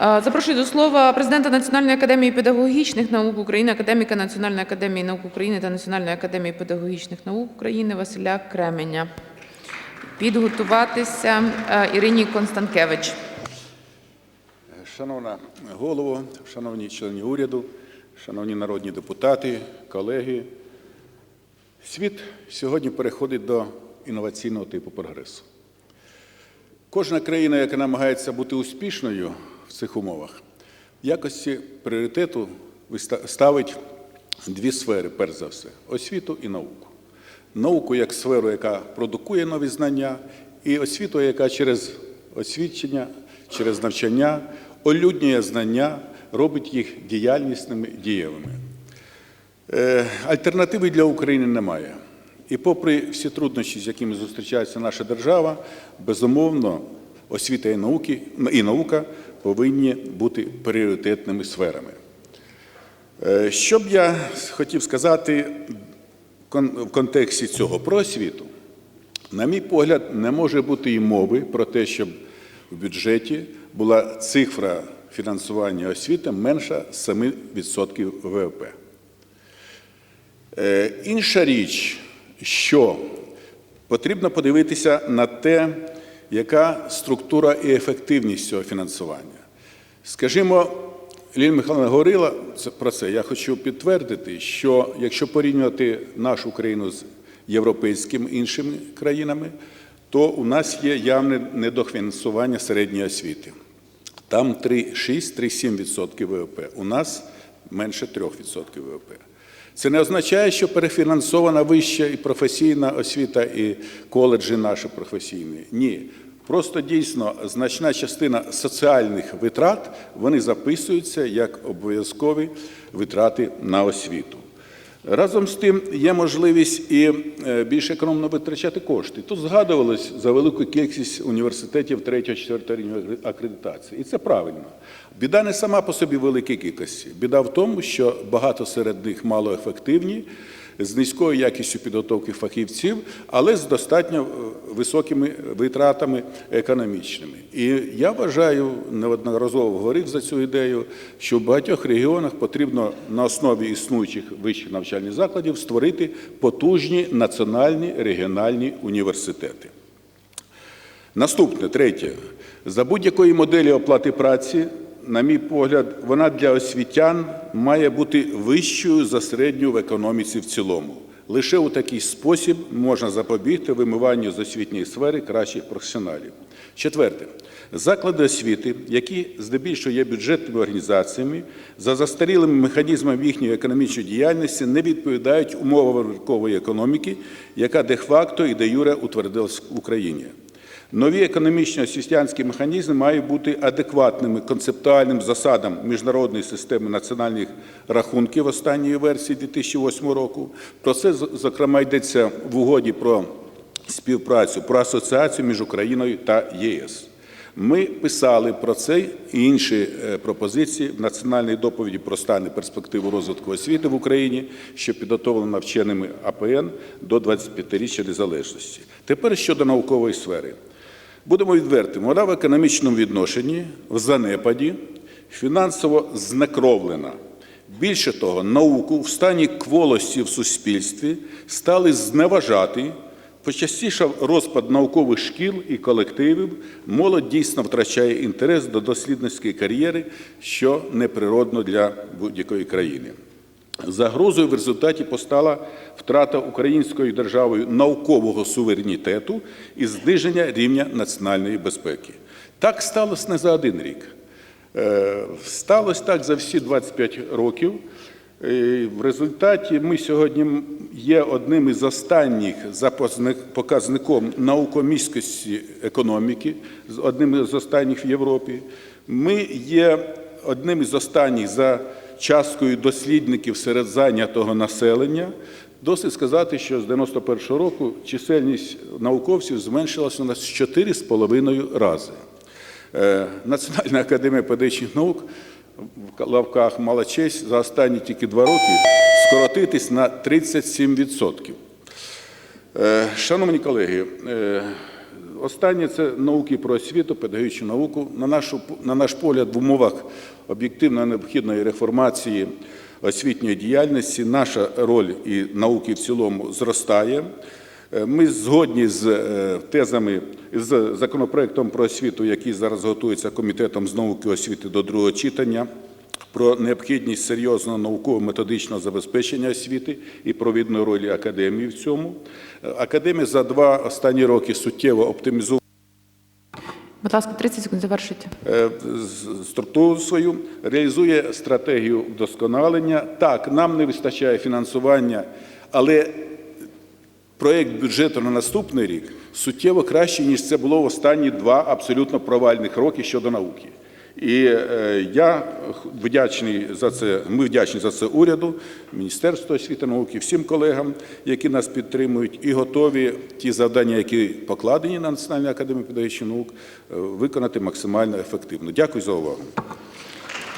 Е, Запрошую до слова президента Національної академії педагогічних наук України, академіка Національної академії наук України та Національної академії педагогічних наук України Василя Кременя. Підготуватися е, Ірині Констанкевич. Шановна голово, шановні члени уряду, шановні народні депутати, колеги, світ сьогодні переходить до інноваційного типу прогресу. Кожна країна, яка намагається бути успішною цих умовах, в якості пріоритету ставить дві сфери, перш за все освіту і науку. Науку як сферу, яка продукує нові знання, і освіту, яка через освідчення, через навчання олюднює знання, робить їх діяльнісними, дієвими. Е, Альтернативи для України немає. І попри всі труднощі, з якими зустрічається наша держава, безумовно, освіта і, науки, і наука повинні бути пріоритетними сферами. Е, Що б я хотів сказати в контексті цього про? На мій погляд, не може бути і мови про те, щоб в бюджеті була цифра фінансування освіти менша 7% ВВП. Е, Інша річ, що потрібно подивитися на те, яка структура і ефективність цього фінансування. Скажімо, Лілія Михайловна говорила про це. Я хочу підтвердити, що якщо порівнювати нашу країну з європейськими іншими країнами, то у нас є явне недофінансування середньої освіти. Там 3,6-3,7% ВВП. У нас менше 3% ВВП. Це не означає, що перефінансована вища і професійна освіта і коледжі наші професійні. Ні. Просто дійсно значна частина соціальних витрат вони записуються як обов'язкові витрати на освіту. Разом з тим є можливість і е, більш економно витрачати кошти. Тут згадувалось за велику кількість університетів 3-4 рівня акредитації. І це правильно. Біда не сама по собі великій кількості. Біда в тому, що багато серед них малоефективні, з низькою якістю підготовки фахівців, але з достатньо е, високими витратами економічними. І я вважаю, неодноразово говорив за цю ідею, що в багатьох регіонах потрібно на основі існуючих вищих навчальних закладів створити потужні національні регіональні університети. Наступне, третє. За будь-якої моделі оплати праці, на мій погляд, вона для освітян має бути вищою за середню в економіці в цілому. Лише у такий спосіб можна запобігти вимиванню з освітньої сфери кращих професіоналів. Четверте. Заклади освіти, які здебільшого є бюджетними організаціями, за застарілими механізмами їхньої економічної діяльності не відповідають умовам ринкової економіки, яка де-факто і де-юре утвердилась в Україні. Нові економічні освітянські механізми мають бути адекватними концептуальним засадам міжнародної системи національних рахунків останньої версії 2008 року. Про це, зокрема, йдеться в угоді про співпрацю, про асоціацію між Україною та ЄС. Ми писали про це і інші е, пропозиції в національній доповіді про стан і перспективу розвитку освіти в Україні, що підготовлена вченими АПН до 25-річчя незалежності. Тепер щодо наукової сфери. Будемо відвертими, вона в економічному відношенні, в занепаді, фінансово знекровлена. Більше того, науку в стані кволості в суспільстві стали зневажати, почастішав розпад наукових шкіл і колективів, молодь дійсно втрачає інтерес до дослідницької кар'єри, що неприродно для будь-якої країни. Загрозою в результаті постала втрата українською державою наукового суверенітету і зниження рівня національної безпеки. Так сталося не за один рік. Е, Сталося так за всі 25 років. В результаті ми сьогодні є одним із останніх за показником наукоміськості економіки, з- одним із останніх в Європі. Ми є одним із останніх за часткою дослідників серед зайнятого населення. Досить сказати, що з 91-го року чисельність науковців зменшилася у нас 4,5 рази. Е, Національна академія педагогічних наук в лавках мала честь за останні тільки два роки скоротитись на 37%. Е, Шановні колеги, е, Останнє це науки про освіту, педагогічну науку. На, нашу, на наш погляд, в умовах об'єктивно необхідної реформації освітньої діяльності наша роль і науки в цілому зростає. Е, Ми згодні з е, тезами з законопроектом про освіту, який зараз готується комітетом з науки освіти до другого читання, про необхідність серйозного науково-методичного забезпечення освіти і провідної ролі академії в цьому. Е, Академія за два останні роки суттєво оптимізувала Будь ласка, 30 секунд завершуйте. е, структуру свою, реалізує стратегію вдосконалення. Так, нам не вистачає фінансування, але проєкт бюджету на наступний рік суттєво кращий, ніж це було в останні два абсолютно провальних роки щодо науки. І е, я вдячний за це. Ми вдячні за це уряду, Міністерству освіти науки, всім колегам, які нас підтримують, і готові ті завдання, які покладені на Національну академію педагогічних наук, е, виконати максимально ефективно. Дякую за увагу.